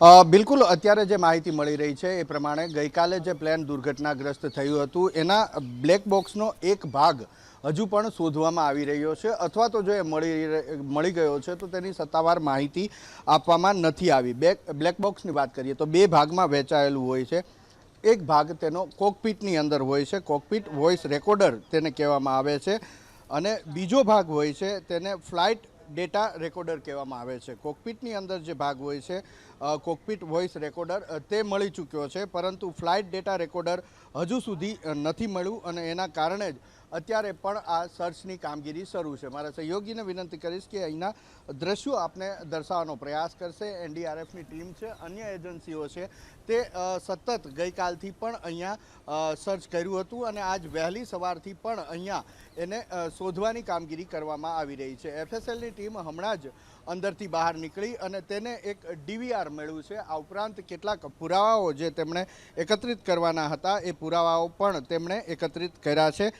બિલકુલ અત્યારે જે માહિતી મળી રહી છે એ પ્રમાણે ગઈકાલે જે પ્લેન દુર્ઘટનાગ્રસ્ત થયું હતું, એના બ્લેક બોક્સનો એક ભાગ હજુ પણ શોધવામાં આવી રહ્યો છે અથવા તો જો એ મળી મળી ગયો છે તો તેની સત્તાવાર માહિતી આપવામાં નથી આવી. બે, બ્લેક બોક્સની વાત કરીએ તો બે ભાગમાં વહેંચાયેલું હોય છે. એક ભાગ તેનો કોકપીટની અંદર હોય છે, કોકપીટ વોઇસ રેકોર્ડર તેને કહેવામાં આવે છે અને બીજો ભાગ હોય છે તેને ફ્લાઇટ ડેટા રેકોર્ડર કહેવામાં આવે છે. કોકપીટની અંદર જે ભાગ હોય છે કોકપીટ વોઇસ રેકોર્ડર તે મળી ચૂક્યો છે, પરંતુ ફ્લાઇટ ડેટા રેકોર્ડર હજુ સુધી નથી મળ્યું અને એના કારણે જ અત્યારે પણ આ સર્ચની કામગીરી શરૂ છે. મારા સહયોગીને વિનંતી કરીશ કે અહીંના દ્રશ્યો આપને દર્શાવવાનો પ્રયાસ કરશે. એનડીઆરએફની ટીમ છે, અન્ય એજન્સીઓ છે, તે સતત ગઈકાલથી પણ અહીંયા સર્ચ કર્યું હતું અને આજ વહેલી સવારથી પણ અહીંયા એને શોધવાની કામગીરી કરવામાં આવી રહી છે. એફએસએલની ટીમ હમણાં જ અંદરથી બહાર નીકળી અને તેને એક ડીવીઆર મળ્યું છે. આ ઉપરાંત કેટલાક પુરાવાઓ જે તેમણે એકત્રિત કરવાના હતા, એ પુરાવાઓ પણ તેમણે એકત્રિત કર્યા છે.